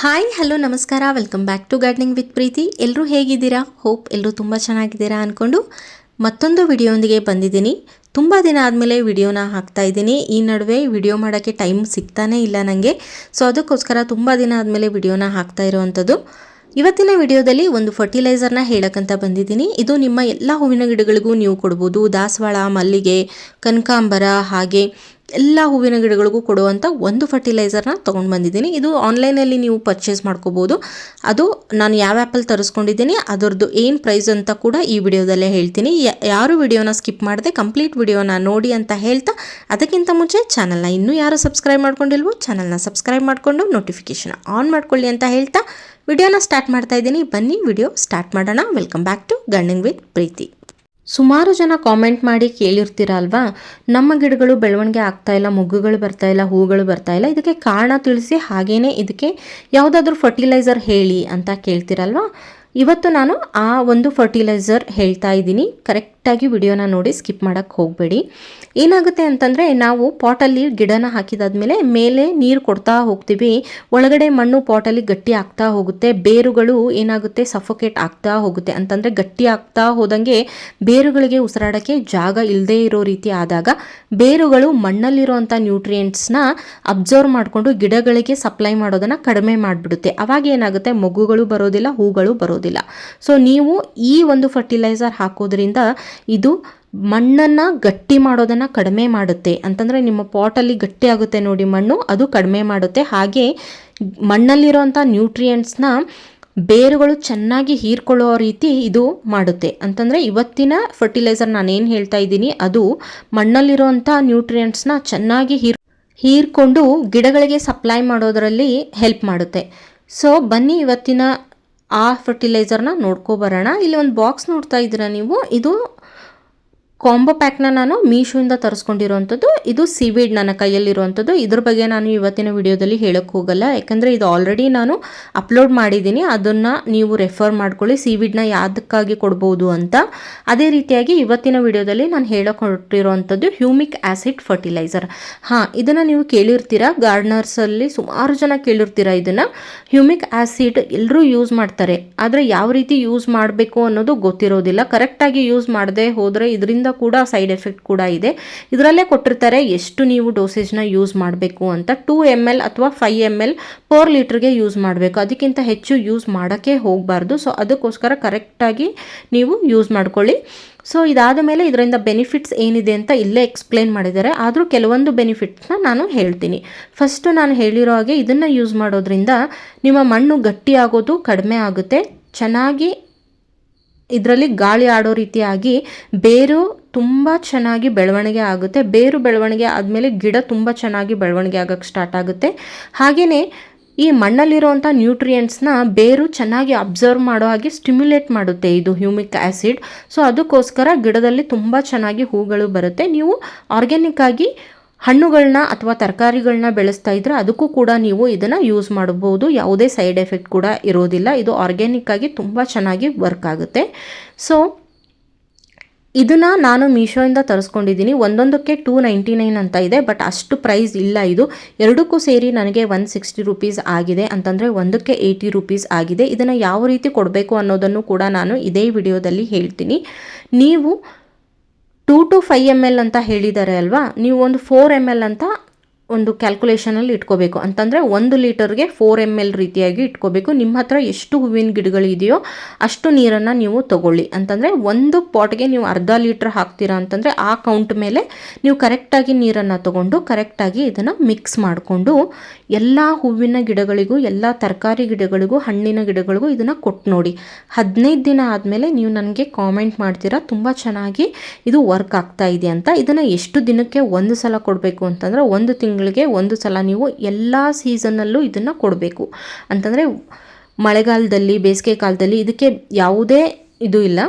Hi hello ನಮಸ್ಕಾರ. Welcome back to gardening with Preethi ಎಲ್ಲರೂ ಹೇಗಿದ್ದೀರಾ? ಹೋಪ್ ಎಲ್ಲರೂ ತುಂಬ ಚೆನ್ನಾಗಿದ್ದೀರಾ ಅಂದ್ಕೊಂಡು ಮತ್ತೊಂದು ವಿಡಿಯೋಂದಿಗೆ ಬಂದಿದ್ದೀನಿ. ತುಂಬ ದಿನ ಆದಮೇಲೆ ವಿಡಿಯೋನ ಹಾಕ್ತಾ ಇದ್ದೀನಿ. ಈ ನಡುವೆ ವಿಡಿಯೋ ಮಾಡೋಕ್ಕೆ ಟೈಮ್ ಸಿಗ್ತಾನೇ ಇಲ್ಲ ನನಗೆ ಸೊ ಅದಕ್ಕೋಸ್ಕರ ತುಂಬ ದಿನ ಆದಮೇಲೆ ವಿಡಿಯೋನ ಹಾಕ್ತಾ ಇರೋವಂಥದ್ದು. ಇವತ್ತಿನ ವಿಡಿಯೋದಲ್ಲಿ ಒಂದು ಫರ್ಟಿಲೈಸರ್ನ ಹೇಳಕ್ಕಂತ ಬಂದಿದ್ದೀನಿ. ಇದು ನಿಮ್ಮ ಎಲ್ಲ ಹೂವಿನ ಗಿಡಗಳಿಗೂ ನೀವು ಕೊಡ್ಬೋದು. ದಾಸವಾಳ, ಮಲ್ಲಿಗೆ, ಕನಕಾಂಬರ ಹಾಗೆ ಎಲ್ಲ ಹೂವಿನ ಗಿಡಗಳಿಗೂ ಕೊಡುವಂಥ ಒಂದು ಫರ್ಟಿಲೈಸರ್ನ ತೊಗೊಂಡು ಬಂದಿದ್ದೀನಿ. ಇದು ಆನ್ಲೈನಲ್ಲಿ ನೀವು ಪರ್ಚೇಸ್ ಮಾಡ್ಕೋಬೋದು. ಅದು ನಾನು ಯಾವ ಆ್ಯಪಲ್ಲಿ ತರಿಸ್ಕೊಂಡಿದ್ದೀನಿ ಅದರದ್ದು ಏನು ಪ್ರೈಸ್ ಅಂತ ಕೂಡ ಈ ವಿಡಿಯೋದಲ್ಲೇ ಹೇಳ್ತೀನಿ. ಯಾರು ವಿಡಿಯೋನ ಸ್ಕಿಪ್ ಮಾಡದೆ ಕಂಪ್ಲೀಟ್ ವಿಡಿಯೋನ ನೋಡಿ ಅಂತ ಹೇಳ್ತಾ, ಅದಕ್ಕಿಂತ ಮುಂಚೆ ಚಾನಲ್ನ ಇನ್ನೂ ಯಾರು ಸಬ್ಸ್ಕ್ರೈಬ್ ಮಾಡ್ಕೊಂಡಿಲ್ವೋ ಚಾನಲ್ನ ಸಬ್ಸ್ಕ್ರೈಬ್ ಮಾಡಿಕೊಂಡು ನೋಟಿಫಿಕೇಷನ್ ಆನ್ ಮಾಡ್ಕೊಳ್ಳಿ ಅಂತ ಹೇಳ್ತಾ, ವಿಡಿಯೋನ ಸ್ಟಾರ್ಟ್ ಮಾಡ್ತಾ ಇದ್ದೀನಿ. ಬನ್ನಿ, ವಿಡಿಯೋ ಸ್ಟಾರ್ಟ್ ಮಾಡೋಣ. Welcome back to gardening with Preethi ಸುಮಾರು ಜನ ಕಾಮೆಂಟ್ ಮಾಡಿ ಕೇಳಿರ್ತೀರ ಅಲ್ವಾ ನಮ್ಮ ಗಿಡಗಳು ಬೆಳವಣಿಗೆ ಆಗ್ತಾ ಇಲ್ಲ, ಮೊಗ್ಗುಗಳು ಬರ್ತಾ ಇಲ್ಲ, ಹೂಗಳು ಬರ್ತಾ ಇಲ್ಲ. ಇದಕ್ಕೆ ಕಾರಣ ತಿಳಿಸಿ, ಹಾಗೇನೆ ಇದಕ್ಕೆ ಯಾವುದಾದ್ರೂ ಫರ್ಟಿಲೈಸರ್ ಹೇಳಿ ಅಂತ ಕೇಳ್ತೀರಲ್ವಾ? ಇವತ್ತು ನಾನು ಆ ಒಂದು ಫರ್ಟಿಲೈಸರ್ ಹೇಳ್ತಾ ಇದ್ದೀನಿ. ಕರೆಕ್ಟಾಗಿ ವಿಡಿಯೋನ ನೋಡಿ ಸ್ಕಿಪ್ ಮಾಡೋಕ್ಕೆ ಹೋಗಬೇಡಿ. ಏನಾಗುತ್ತೆ ಅಂತಂದರೆ ನಾವು ಪಾಟಲ್ಲಿ ಗಿಡನ ಹಾಕಿದಾದ್ಮೇಲೆ ಮೇಲೆ ನೀರು ಕೊಡ್ತಾ ಹೋಗ್ತೀವಿ. ಒಳಗಡೆ ಮಣ್ಣು ಪಾಟಲ್ಲಿ ಗಟ್ಟಿ ಆಗ್ತಾ ಹೋಗುತ್ತೆ. ಬೇರುಗಳು ಏನಾಗುತ್ತೆ? ಸಫೋಕೇಟ್ ಆಗ್ತಾ ಹೋಗುತ್ತೆ. ಅಂತಂದರೆ ಗಟ್ಟಿ ಆಗ್ತಾ ಹೋದಂಗೆ ಬೇರುಗಳಿಗೆ ಉಸಿರಾಡೋಕ್ಕೆ ಜಾಗ ಇಲ್ಲದೇ ಇರೋ ರೀತಿ ಆದಾಗ ಬೇರುಗಳು ಮಣ್ಣಲ್ಲಿರುವಂಥ ನ್ಯೂಟ್ರಿಯೆಂಟ್ಸ್ನ ಅಬ್ಸರ್ವ್ ಮಾಡಿಕೊಂಡು ಗಿಡಗಳಿಗೆ ಸಪ್ಲೈ ಮಾಡೋದನ್ನು ಕಡಿಮೆ ಮಾಡಿಬಿಡುತ್ತೆ. ಅವಾಗ ಏನಾಗುತ್ತೆ? ಮೊಗ್ಗುಗಳು ಬರೋದಿಲ್ಲ, ಹೂಗಳು ಬರೋದಿಲ್ಲ. ಸೊ ನೀವು ಈ ಒಂದು ಫರ್ಟಿಲೈಸರ್ ಹಾಕೋದ್ರಿಂದ ಇದು ಮಣ್ಣನ್ನು ಗಟ್ಟಿ ಮಾಡೋದನ್ನು ಕಡಿಮೆ ಮಾಡುತ್ತೆ. ಅಂತಂದರೆ ನಿಮ್ಮ ಪಾಟಲ್ಲಿ ಗಟ್ಟಿ ಆಗುತ್ತೆ ನೋಡಿ ಮಣ್ಣು, ಅದು ಕಡಿಮೆ ಮಾಡುತ್ತೆ. ಹಾಗೆ ಮಣ್ಣಲ್ಲಿರೋಂಥ ನ್ಯೂಟ್ರಿಯೆಂಟ್ಸ್ನ ಬೇರುಗಳು ಚೆನ್ನಾಗಿ ಹೀರ್ಕೊಳ್ಳೋ ರೀತಿ ಇದು ಮಾಡುತ್ತೆ. ಅಂತಂದರೆ ಇವತ್ತಿನ ಫರ್ಟಿಲೈಸರ್ ನಾನೇನು ಹೇಳ್ತಾ ಇದ್ದೀನಿ, ಅದು ಮಣ್ಣಲ್ಲಿರುವಂಥ ನ್ಯೂಟ್ರಿಯೆಂಟ್ಸ್ನ ಚೆನ್ನಾಗಿ ಹೀರ್, ಹೀರ್ಕೊಂಡು ಗಿಡಗಳಿಗೆ ಸಪ್ಲೈ ಮಾಡೋದರಲ್ಲಿ ಹೆಲ್ಪ್ ಮಾಡುತ್ತೆ. ಸೊ ಬನ್ನಿ ಇವತ್ತಿನ ಆ ಫರ್ಟಿಲೈಸರ್ನ ನೋಡ್ಕೊಬರೋಣ ಇಲ್ಲಿ ಒಂದು ಬಾಕ್ಸ್ ನೋಡ್ತಾ ಇದ್ದೀರಾ ನೀವು? ಇದು ಕಾಂಬೋ ಪ್ಯಾಕ್ನ ನಾನು ಮೀಶೋಯಿಂದ ತರಿಸ್ಕೊಂಡಿರುವಂಥದ್ದು ಇದು ಸೀವೀಡ್ ನನ್ನ ಕೈಯಲ್ಲಿರುವಂಥದ್ದು ಇದ್ರ ಬಗ್ಗೆ ನಾನು ಇವತ್ತಿನ ವಿಡಿಯೋದಲ್ಲಿ ಹೇಳೋಕ್ಕೆ ಹೋಗಲ್ಲ. ಯಾಕಂದರೆ ಇದು ಆಲ್ರೆಡಿ ನಾನು ಅಪ್ಲೋಡ್ ಮಾಡಿದ್ದೀನಿ. ಅದನ್ನು ನೀವು ರೆಫರ್ ಮಾಡ್ಕೊಳ್ಳಿ. ಸೀವೀಡ್ನ ಯಾವುದಕ್ಕಾಗಿ ಕೊಡ್ಬೋದು ಅಂತ. ಅದೇ ರೀತಿಯಾಗಿ ಇವತ್ತಿನ ವಿಡಿಯೋದಲ್ಲಿ ನಾನು ಹೇಳೋಕೊಟ್ಟಿರೋವಂಥದ್ದು ಹ್ಯೂಮಿಕ್ ಆ್ಯಸಿಡ್ ಫರ್ಟಿಲೈಸರ್. ಹಾಂ, ಇದನ್ನು ನೀವು ಕೇಳಿರ್ತೀರಾ? ಗಾರ್ಡ್ನರ್ಸಲ್ಲಿ ಸುಮಾರು ಜನ ಕೇಳಿರ್ತೀರಾ ಇದನ್ನು? ಹ್ಯೂಮಿಕ್ ಆ್ಯಸಿಡ್ ಎಲ್ಲರೂ ಯೂಸ್ ಮಾಡ್ತಾರೆ. ಆದರೆ ಯಾವ ರೀತಿ ಯೂಸ್ ಮಾಡಬೇಕು ಅನ್ನೋದು ಗೊತ್ತಿರೋದಿಲ್ಲ. ಕರೆಕ್ಟಾಗಿ ಯೂಸ್ ಮಾಡದೆ ಹೋದರೆ ಇದರಿಂದ ಕೂಡ ಸೈಡ್ ಎಫೆಕ್ಟ್ ಕೂಡ ಇದೆ. ಇದರಲ್ಲೇ ಕೊಟ್ಟಿರ್ತಾರೆ ಎಷ್ಟು ನೀವು ಡೋಸೇಜ್ನ ಯೂಸ್ ಮಾಡಬೇಕು ಅಂತ ಟೂ ಎಂ ಎಲ್ ಅಥವಾ ಫೈವ್ ಎಂ ಎಲ್ ಪರ್ ಲೀಟ್ರಿಗೆ ಯೂಸ್ ಮಾಡಬೇಕು. ಅದಕ್ಕಿಂತ ಹೆಚ್ಚು ಯೂಸ್ ಮಾಡೋಕ್ಕೆ ಹೋಗಬಾರ್ದು. ಸೊ ಅದಕ್ಕೋಸ್ಕರ ಕರೆಕ್ಟಾಗಿ ನೀವು ಯೂಸ್ ಮಾಡ್ಕೊಳ್ಳಿ. ಸೊ ಇದಾದ ಮೇಲೆ ಇದರಿಂದ ಬೆನಿಫಿಟ್ಸ್ ಏನಿದೆ ಅಂತ ಇಲ್ಲೇ ಎಕ್ಸ್ಪ್ಲೇನ್ ಮಾಡಿದ್ದಾರೆ. ಆದರೂ ಕೆಲವೊಂದು ಬೆನಿಫಿಟ್ಸ್ನ ನಾನು ಹೇಳ್ತೀನಿ. ಫಸ್ಟು ನಾನು ಹೇಳಿರೋ ಹಾಗೆ ಇದನ್ನು ಯೂಸ್ ಮಾಡೋದ್ರಿಂದ ನಿಮ್ಮ ಮಣ್ಣು ಗಟ್ಟಿಯಾಗೋದು ಕಡಿಮೆ ಆಗುತ್ತೆ. ಚೆನ್ನಾಗಿ ಇದರಲ್ಲಿ ಗಾಳಿ ಆಡೋ ರೀತಿಯಾಗಿ ಬೇರು ತುಂಬ ಚೆನ್ನಾಗಿ ಬೆಳವಣಿಗೆ ಆಗುತ್ತೆ. ಬೇರು ಬೆಳವಣಿಗೆ ಆದಮೇಲೆ ಗಿಡ ತುಂಬ ಚೆನ್ನಾಗಿ ಬೆಳವಣಿಗೆ ಆಗೋಕ್ಕೆ ಸ್ಟಾರ್ಟ್ ಆಗುತ್ತೆ. ಹಾಗೆಯೇ ಈ ಮಣ್ಣಲ್ಲಿರುವಂಥ ನ್ಯೂಟ್ರಿಯೆಂಟ್ಸ್ನ ಬೇರು ಚೆನ್ನಾಗಿ ಅಬ್ಸರ್ವ್ ಮಾಡೋ ಹಾಗೆ ಸ್ಟಿಮ್ಯುಲೇಟ್ ಮಾಡುತ್ತೆ ಇದು ಹ್ಯೂಮಿಕ್ ಆ್ಯಸಿಡ್ ಸೊ ಅದಕ್ಕೋಸ್ಕರ ಗಿಡದಲ್ಲಿ ತುಂಬ ಚೆನ್ನಾಗಿ ಹೂಗಳು ಬರುತ್ತೆ. ನೀವು ಆರ್ಗ್ಯಾನಿಕ್ ಆಗಿ ಹಣ್ಣುಗಳನ್ನ ಅಥವಾ ತರಕಾರಿಗಳನ್ನ ಬೆಳೆಸ್ತಾ ಇದ್ರೆ ಅದಕ್ಕೂ ಕೂಡ ನೀವು ಇದನ್ನು ಯೂಸ್ ಮಾಡಬಹುದು. ಯಾವುದೇ ಸೈಡ್ ಎಫೆಕ್ಟ್ ಕೂಡ ಇರೋದಿಲ್ಲ. ಇದು ಆರ್ಗ್ಯಾನಿಕ್ ಆಗಿ ತುಂಬ ಚೆನ್ನಾಗಿ ವರ್ಕ್ ಆಗುತ್ತೆ. ಸೊ ಇದನ್ನು ನಾನು ಮೀಶೋಯಿಂದ ತರಿಸ್ಕೊಂಡಿದ್ದೀನಿ. ಒಂದೊಂದಕ್ಕೆ ಟೂ ನೈಂಟಿ ನೈನ್ ಅಂತ ಇದೆ ಬಟ್ ಅಷ್ಟು ಪ್ರೈಸ್ ಇಲ್ಲ ಇದು. ಎರಡಕ್ಕೂ ಸೇರಿ ನನಗೆ ಒನ್ ಸಿಕ್ಸ್ಟಿ ರುಪೀಸ್ ಆಗಿದೆ ಅಂತಂದರೆ ಒಂದಕ್ಕೆ ಏಯ್ಟಿ ರುಪೀಸ್ ಆಗಿದೆ. ಇದನ್ನು ಯಾವ ರೀತಿ ಕೊಡಬೇಕು ಅನ್ನೋದನ್ನು ಕೂಡ ನಾನು ಇದೇ ವಿಡಿಯೋದಲ್ಲಿ ಹೇಳ್ತೀನಿ. ನೀವು two to five M L ಅಂತ ಹೇಳಿದ್ದಾರೆ ಅಲ್ವಾ? ನೀವು ಒಂದು ಫೋರ್ ಎಂ ಎಲ್ ಅಂತ ಒಂದು ಕ್ಯಾಲ್ಕುಲೇಷನಲ್ಲಿ ಇಟ್ಕೋಬೇಕು. ಅಂತಂದರೆ ಒಂದು ಲೀಟರ್ಗೆ ಫೋರ್ ಎಂ ಎಲ್ ರೀತಿಯಾಗಿ ಇಟ್ಕೋಬೇಕು. ನಿಮ್ಮ ಹತ್ರ ಎಷ್ಟು ಹೂವಿನ ಗಿಡಗಳಿದೆಯೋ ಅಷ್ಟು ನೀರನ್ನು ನೀವು ತಗೊಳ್ಳಿ. ಅಂತಂದರೆ ಒಂದು ಪಾಟ್ಗೆ ನೀವು ಅರ್ಧ ಲೀಟ್ರ್ ಹಾಕ್ತೀರಾ ಅಂತಂದರೆ ಆ ಕೌಂಟ್ ಮೇಲೆ ನೀವು ಕರೆಕ್ಟಾಗಿ ನೀರನ್ನು ತಗೊಂಡು ಕರೆಕ್ಟಾಗಿ ಇದನ್ನು ಮಿಕ್ಸ್ ಮಾಡಿಕೊಂಡು ಎಲ್ಲ ಹೂವಿನ ಗಿಡಗಳಿಗೂ, ಎಲ್ಲ ತರಕಾರಿ ಗಿಡಗಳಿಗೂ, ಹಣ್ಣಿನ ಗಿಡಗಳಿಗೂ ಇದನ್ನು ಕೊಟ್ಟು ನೋಡಿ. ಹದಿನೈದು ದಿನ ಆದಮೇಲೆ ನೀವು ನನಗೆ ಕಾಮೆಂಟ್ ಮಾಡ್ತೀರಾ, ತುಂಬ ಚೆನ್ನಾಗಿ ಇದು ವರ್ಕ್ ಆಗ್ತಾ ಇದೆ ಅಂತ. ಇದನ್ನು ಎಷ್ಟು ದಿನಕ್ಕೆ ಒಂದು ಸಲ ಕೊಡಬೇಕು ಅಂತಂದರೆ ಒಂದು ತಿಂಗಳಿಗೆ ಒಂದು ಸಲ ನೀವು ಎಲ್ಲ ಸೀಸನ್ನಲ್ಲೂ ಇದನ್ನು ಕೊಡಬೇಕು. ಅಂತಂದರೆ ಮಳೆಗಾಲದಲ್ಲಿ, ಬೇಸಿಗೆ ಕಾಲದಲ್ಲಿ ಇದಕ್ಕೆ ಯಾವುದೇ ಇದು ಇಲ್ಲ.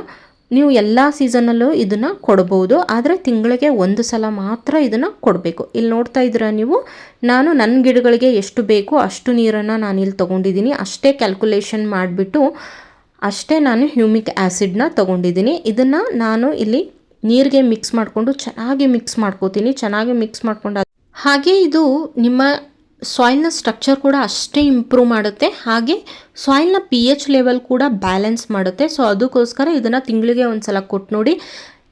ನೀವು ಎಲ್ಲ ಸೀಸನಲ್ಲೂ ಇದನ್ನು ಕೊಡ್ಬೋದು. ಆದರೆ ತಿಂಗಳಿಗೆ ಒಂದು ಸಲ ಮಾತ್ರ ಇದನ್ನು ಕೊಡಬೇಕು. ಇಲ್ಲಿ ನೋಡ್ತಾ ಇದ್ದೀರಾ ನೀವು? ನಾನು ನನ್ನ ಗಿಡಗಳಿಗೆ ಎಷ್ಟು ಬೇಕು ಅಷ್ಟು ನೀರನ್ನು ನಾನು ಇಲ್ಲಿ ತೊಗೊಂಡಿದ್ದೀನಿ. ಅಷ್ಟೇ ಕ್ಯಾಲ್ಕುಲೇಷನ್ ಮಾಡಿಬಿಟ್ಟು ಅಷ್ಟೇ ನಾನು ಹ್ಯೂಮಿಕ್ ಆ್ಯಸಿಡ್ನ ತೊಗೊಂಡಿದ್ದೀನಿ. ಇದನ್ನು ನಾನು ಇಲ್ಲಿ ನೀರಿಗೆ ಮಿಕ್ಸ್ ಮಾಡಿಕೊಂಡು ಚೆನ್ನಾಗಿ ಮಿಕ್ಸ್ ಮಾಡ್ಕೋತೀನಿ. ಚೆನ್ನಾಗಿ ಮಿಕ್ಸ್ ಮಾಡ್ಕೊಂಡು ಹಾಗೆ ಇದು ನಿಮ್ಮ ಸಾಯಿಲ್ನ ಸ್ಟ್ರಕ್ಚರ್ ಕೂಡ ಅಷ್ಟೇ ಇಂಪ್ರೂವ್ ಮಾಡುತ್ತೆ. ಹಾಗೆ ಸಾಯಿಲ್ನ ಪಿ ಎಚ್ ಲೆವೆಲ್ ಕೂಡ ಬ್ಯಾಲೆನ್ಸ್ ಮಾಡುತ್ತೆ. ಸೊ ಅದಕ್ಕೋಸ್ಕರ ಇದನ್ನು ತಿಂಗಳಿಗೆ ಒಂದು ಸಲ ಕೊಟ್ಟು ನೋಡಿ.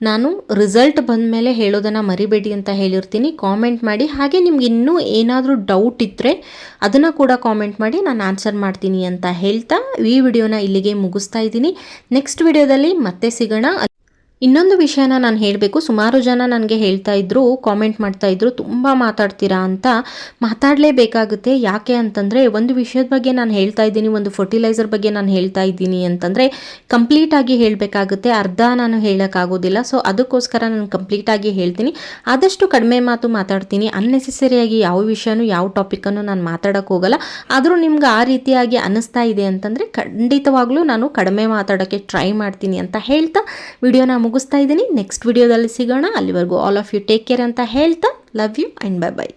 ನಾನು ರಿಸಲ್ಟ್ ಬಂದ ಮೇಲೆ ಹೇಳೋದನ್ನು ಮರಿಬೇಡಿ ಅಂತ ಹೇಳಿರ್ತೀನಿ. ಕಾಮೆಂಟ್ ಮಾಡಿ. ಹಾಗೆ ನಿಮ್ಗೆ ಇನ್ನೂ ಏನಾದರೂ ಡೌಟ್ ಇದ್ದರೆ ಅದನ್ನು ಕೂಡ ಕಾಮೆಂಟ್ ಮಾಡಿ. ನಾನು ಆನ್ಸರ್ ಮಾಡ್ತೀನಿ ಅಂತ ಹೇಳ್ತಾ ಈ ವಿಡಿಯೋನ ಇಲ್ಲಿಗೆ ಮುಗಿಸ್ತಾ ಇದ್ದೀನಿ. ನೆಕ್ಸ್ಟ್ ವಿಡಿಯೋದಲ್ಲಿ ಮತ್ತೆ ಸಿಗೋಣ. ಇನ್ನೊಂದು ವಿಷಯನ ನಾನು ಹೇಳಬೇಕು. ಸುಮಾರು ಜನ ನನಗೆ ಹೇಳ್ತಾ ಇದ್ರು ಕಾಮೆಂಟ್ ಮಾಡ್ತಾ ಇದ್ರು, ತುಂಬ ಮಾತಾಡ್ತೀರಾ ಅಂತ. ಮಾತಾಡಲೇಬೇಕಾಗುತ್ತೆ. ಯಾಕೆ ಅಂತಂದರೆ, ಒಂದು ವಿಷಯದ ಬಗ್ಗೆ ನಾನು ಹೇಳ್ತಾ ಇದ್ದೀನಿ, ಒಂದು ಫರ್ಟಿಲೈಸರ್ ಬಗ್ಗೆ ನಾನು ಹೇಳ್ತಾ ಇದ್ದೀನಿ ಅಂತಂದರೆ ಕಂಪ್ಲೀಟಾಗಿ ಹೇಳಬೇಕಾಗುತ್ತೆ. ಅರ್ಧ ನಾನು ಹೇಳೋಕ್ಕಾಗೋದಿಲ್ಲ. ಸೊ ಅದಕ್ಕೋಸ್ಕರ ನಾನು ಕಂಪ್ಲೀಟಾಗಿ ಹೇಳ್ತೀನಿ. ಆದಷ್ಟು ಕಡಿಮೆ ಮಾತು ಮಾತಾಡ್ತೀನಿ. ಅನ್ನೆಸೆಸರಿಯಾಗಿ ಯಾವ ವಿಷಯನೂ, ಯಾವ ಟಾಪಿಕನ್ನು ನಾನು ಮಾತಾಡೋಕ್ಕೆ ಹೋಗಲ್ಲ. ಆದರೂ ನಿಮ್ಗೆ ಆ ರೀತಿಯಾಗಿ ಅನ್ನಿಸ್ತಾ ಇದೆ ಅಂತಂದರೆ, ಖಂಡಿತವಾಗ್ಲೂ ನಾನು ಕಡಿಮೆ ಮಾತಾಡೋಕ್ಕೆ ಟ್ರೈ ಮಾಡ್ತೀನಿ ಅಂತ ಹೇಳ್ತಾ, ವಿಡಿಯೋನ ಮುಗಿಸ್ತಾ ಇದ್ದೀನಿ. ನೆಕ್ಸ್ಟ್ ವಿಡಿಯೋದಲ್ಲಿ ಸಿಗೋಣ. ಅಲ್ಲಿವರೆಗೂ all of you take care ಅಂತ ಹೇಳ್ತಾ love you and bye bye